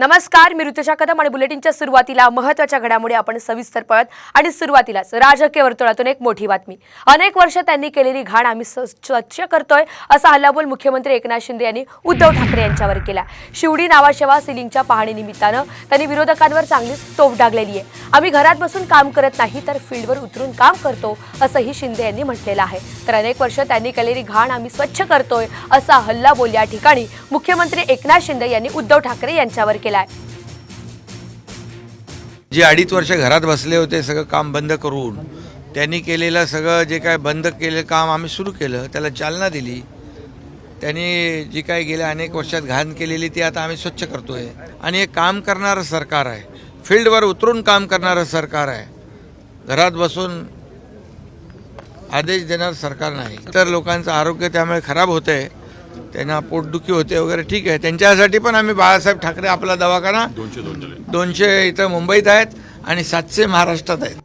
नमस्कार मी ऋतुषा कदम आणि बुलेटिनच्या सुरुवातीला महत्त्वाच्या घडामोडी आपण सविस्तर पळत आणि सुरुवातीलाच राजकीय वर्तुळातून एक मोठी बातमी. अनेक वर्ष त्यांनी केलेली घाण आम्ही स्वच्छ करतोय असा हल्लाबोल मुख्यमंत्री एकनाथ शिंदे यांनी उद्धव ठाकरे यांच्यावर केला. शिवडी नावाशेवा सिलिंगच्या पाहणीनिमित्तानं त्यांनी विरोधकांवर चांगलीच तोफ डागलेली आहे. आम्ही घरात बसून काम करत नाही तर फील्डवर उतरून काम करतो असंही शिंदे यांनी म्हटलेलं आहे. तर अनेक वर्ष त्यांनी केलेली घाण आम्ही स्वच्छ करतोय असा हल्लाबोल या ठिकाणी मुख्यमंत्री एकनाथ शिंदे यांनी उद्धव ठाकरे यांच्यावर केला. केलाय. जे अडीच वर्ष घरात बसले होते सगळं काम बंद करून त्यांनी केलेलं सगळं जे काय बंद केलं काम आम्ही सुरू केलं त्याला चालना दिली. त्यांनी जी काय गेल्या अनेक वर्षात घाण केलेली ती आता आम्ही स्वच्छ करतोय. आणि हे काम करणारं सरकार आहे. फील्डवर उतरून काम करणारं सरकार आहे. घरात बसून आदेश देणार सरकार नाही. तर लोकांचं आरोग्य त्यामुळे खराब होतं आहे त्यांना पोटदुखी होते वगैरे ठीक आहे. त्यांच्यासाठी पण आम्ही बाळासाहेब ठाकरे आपला दवाखाना दोनशे इथं मुंबईत आहेत आणि सातशे महाराष्ट्रात आहेत.